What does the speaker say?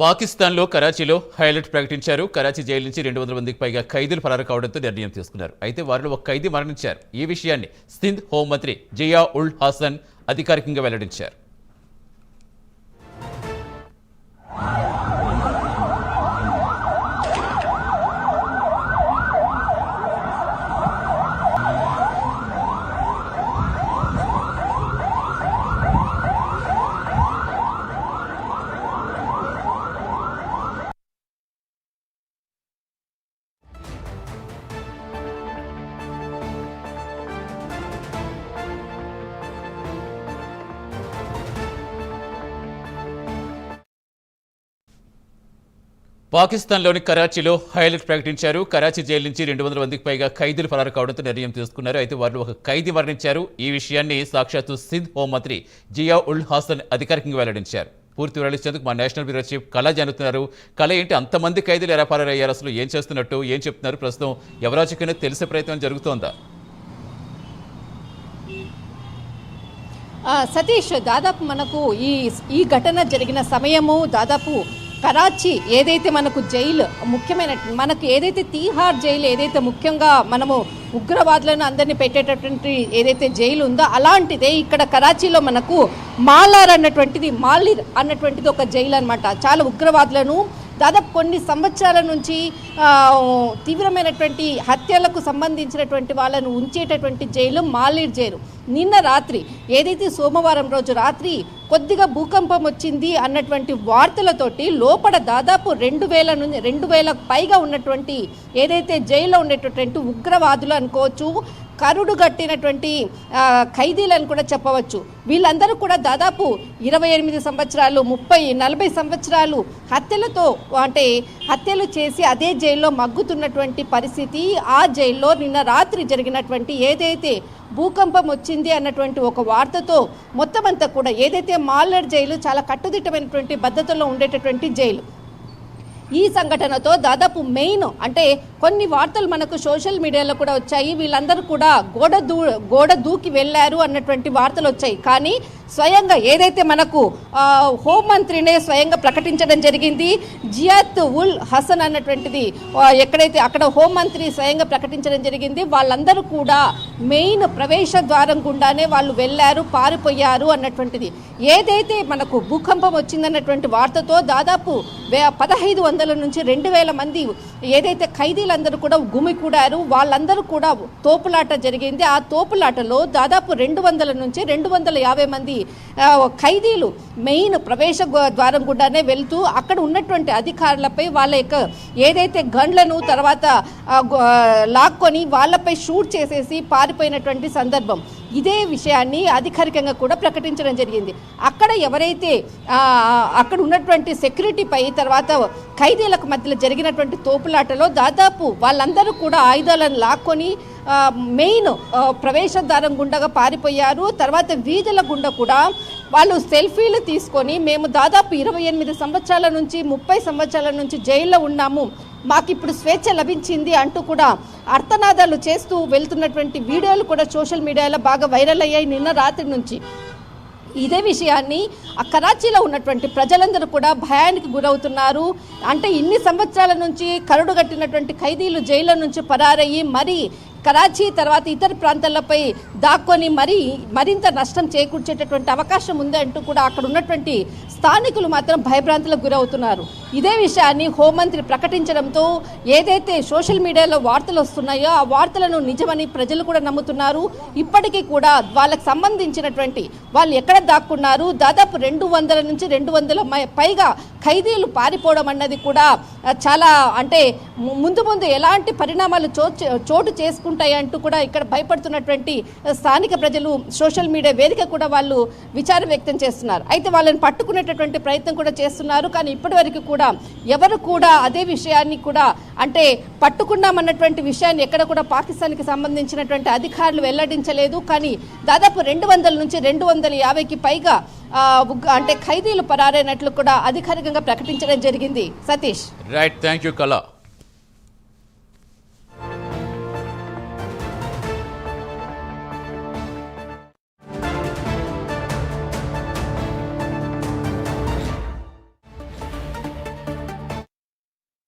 పాకిస్తాన్లో కరాచీలో హైలైట్ ప్రకటించారు. కరాచీ జైలు నుంచి రెండు వందల మందికి పైగా ఖైదీలు పరారు కావడంతో నిర్ణయం తీసుకున్నారు. అయితే వారిలో ఒక ఖైదీ మరణించారు. ఈ విషయాన్ని సింధ్ హోంమంత్రి జియా ఉల్ హాసన్ అధికారికంగా వెల్లడించారు. పాకిస్తాన్లోని కరాచీలో హైలైట్ ప్రకటించారు. కరాచీ జైలు నుంచి రెండు వందల మందికి పైగా ఖైదీలు పరారు కావడంతో నిర్ణయం తీసుకున్నారు. అయితే వారిలో ఒక ఖైదీ మరణించారు. ఈ విషయాన్ని సాక్షాత్తు సింధ్ హోంమంత్రి జియా ఉల్ హాసన్ అధికారికంగా వెల్లడించారు. పూర్తి వివరించేందుకు మా నేషనల్ బ్యూరో చీఫ్ కళ జానుతున్నారు. కళ ఏంటి? అంతమంది ఖైదీలు ఎలా పరారయ్యారు అసలు ఏం చేస్తున్నట్టు ఏం చెప్తున్నారు? ప్రస్తుతం ఎవరాచికైనా తెలిసే ప్రయత్నం జరుగుతోందా? సతీష్ దాదాపు మనకు ఈ ఈ ఘటన జరిగిన సమయము దాదాపు కరాచీ ఏదైతే మనకు జైలు ముఖ్యమైన మనకు ఏదైతే తీహార్ జైలు ఏదైతే ముఖ్యంగా మనము ఉగ్రవాదులను అందరినీ పెట్టేటటువంటి ఏదైతే జైలు ఉందో అలాంటిదే ఇక్కడ కరాచీలో మనకు మాలార్ అన్నటువంటిది మాలిర్ అన్నటువంటిది ఒక జైలు అనమాట చాలా ఉగ్రవాదులను దాదాపు కొన్ని సంవత్సరాల నుంచి తీవ్రమైనటువంటి హత్యలకు సంబంధించినటువంటి వాళ్ళను ఉంచేటటువంటి జైలు మాలిర్ జైలు. నిన్న రాత్రి ఏదైతే సోమవారం రోజు రాత్రి కొద్దిగా భూకంపం వచ్చింది అన్నటువంటి వార్తలతోటి లోపల దాదాపు రెండు వేల నుంచి రెండు వేలకు పైగా ఉన్నటువంటి ఏదైతే జైల్లో ఉండేటటువంటి ఉగ్రవాదులు అనుకోవచ్చు కరుడు గట్టినటువంటి ఖైదీలను కూడా చెప్పవచ్చు. వీళ్ళందరూ కూడా దాదాపు ఇరవై ఎనిమిది సంవత్సరాలు ముప్పై నలభై సంవత్సరాలు హత్యలతో అంటే హత్యలు చేసి అదే జైల్లో మగ్గుతున్నటువంటి పరిస్థితి ఆ జైల్లో నిన్న రాత్రి జరిగినటువంటి ఏదైతే భూకంపం వచ్చింది అన్నటువంటి ఒక వార్తతో మొత్తం అంతా కూడా ఏదైతే మాల్లర్ జైలు చాలా కట్టుదిట్టమైనటువంటి భద్రతలో ఉండేటటువంటి జైలు. ఈ సంఘటనతో దాదాపు మెయిన్ అంటే కొన్ని వార్తలు మనకు సోషల్ మీడియాలో కూడా వచ్చాయి. వీళ్ళందరూ కూడా గోడ దూ గోడ దూకి వెళ్ళారు అన్నటువంటి వార్తలు వచ్చాయి. కానీ స్వయంగా ఏదైతే మనకు హోంమంత్రినే స్వయంగా ప్రకటించడం జరిగింది జియాత్ ఉల్ హసన్ అన్నటువంటిది ఎక్కడైతే అక్కడ హోంమంత్రి స్వయంగా ప్రకటించడం జరిగింది వాళ్ళందరూ కూడా మెయిన్ ప్రవేశ ద్వారం గుండానే వాళ్ళు వెళ్ళారు పారిపోయారు అన్నటువంటిది. ఏదైతే మనకు భూకంపం వచ్చిందన్నటువంటి వార్తతో దాదాపు పదహైదు వందల నుంచి రెండు వేల మంది ఏదైతే ప్రజలందరూ కూడా గుమికూడారు వాళ్ళందరూ కూడా తోపులాట జరిగింది. ఆ తోపులాటలో దాదాపు రెండు వందల నుంచి రెండు వందల యాభై మంది ఖైదీలు మెయిన్ ప్రవేశ ద్వారం గుండానే వెళ్తూ అక్కడ ఉన్నటువంటి అధికారులపై వాళ్ళ యొక్క ఏదైతే గన్లను తర్వాత లాక్కొని వాళ్ళపై షూట్ చేసేసి పారిపోయినటువంటి సందర్భం. ఇదే విషయాన్ని అధికారికంగా కూడా ప్రకటించడం జరిగింది. అక్కడ ఎవరైతే అక్కడ ఉన్నటువంటి సెక్యూరిటీపై తర్వాత ఖైదీలకు మధ్యలో జరిగినటువంటి తోపులాటలో దాదాపు వాళ్ళందరూ కూడా ఆయుధాలను లాక్కొని మెయిన్ ప్రవేశద్వారం గుండగా పారిపోయారు. తర్వాత వీధుల గుండా కూడా వాళ్ళు సెల్ఫీలు తీసుకొని మేము దాదాపు ఇరవై ఎనిమిది సంవత్సరాల నుంచి ముప్పై సంవత్సరాల నుంచి జైల్లో ఉన్నాము. మాకు ఇప్పుడు స్వేచ్ఛ లభించింది అంటూ కూడా అర్థనాదాలు చేస్తూ వెళ్తున్నటువంటి వీడియోలు కూడా సోషల్ మీడియాలో బాగా వైరల్ అయ్యాయి నిన్న రాత్రి నుంచి. ఇదే విషయాన్ని ఆ కరాచీలో ఉన్నటువంటి ప్రజలందరూ కూడా భయానికి గురవుతున్నారు. అంటే ఇన్ని సంవత్సరాల నుంచి కరుడు కట్టినటువంటి ఖైదీలు జైల్లో నుంచి పరారయ్యి మరి కరాచీ తర్వాత ఇతర ప్రాంతాలపై దాక్కొని మరి మరింత నష్టం చేకూర్చేటటువంటి అవకాశం ఉంది అంటూ కూడా అక్కడ ఉన్నటువంటి స్థానికులు మాత్రం భయభ్రాంతులకు గురవుతున్నారు. ఇదే విషయాన్ని హోంమంత్రి ప్రకటించడంతో ఏదైతే సోషల్ మీడియాలో వార్తలు వస్తున్నాయో ఆ వార్తలను నిజమని ప్రజలు కూడా నమ్ముతున్నారు. ఇప్పటికీ కూడా వాళ్ళకి సంబంధించినటువంటి వాళ్ళు ఎక్కడ దాక్కున్నారు? దాదాపు రెండు వందల నుంచి రెండు వందల పైగా ఖైదీలు పారిపోవడం అన్నది కూడా చాలా అంటే ముందు ముందు ఎలాంటి పరిణామాలు చో చోటు చేసుకుంటాయి అంటూ కూడా ఇక్కడ భయపడుతున్నటువంటి స్థానిక ప్రజలు సోషల్ మీడియా వేదిక కూడా వాళ్ళు విచారం వ్యక్తం చేస్తున్నారు. అయితే వాళ్ళని పట్టుకునేటటువంటి ప్రయత్నం కూడా చేస్తున్నారు. కానీ ఇప్పటివరకు కూడా ఎవరు కూడా అదే విషయాన్ని కూడా అంటే పట్టుకున్నామన్నటువంటి విషయాన్ని ఎక్కడ కూడా పాకిస్తాన్కి సంబంధించినటువంటి అధికారులు వెల్లడించలేదు. కానీ దాదాపు రెండు వందల నుంచి రెండు వందల యాభైకి పైగా అంటే ఖైదీలు పరారైనట్లు కూడా అధికారికంగా ప్రకటించడం జరిగింది. సతీష్. రైట్ థ్యాంక్ యూ కళ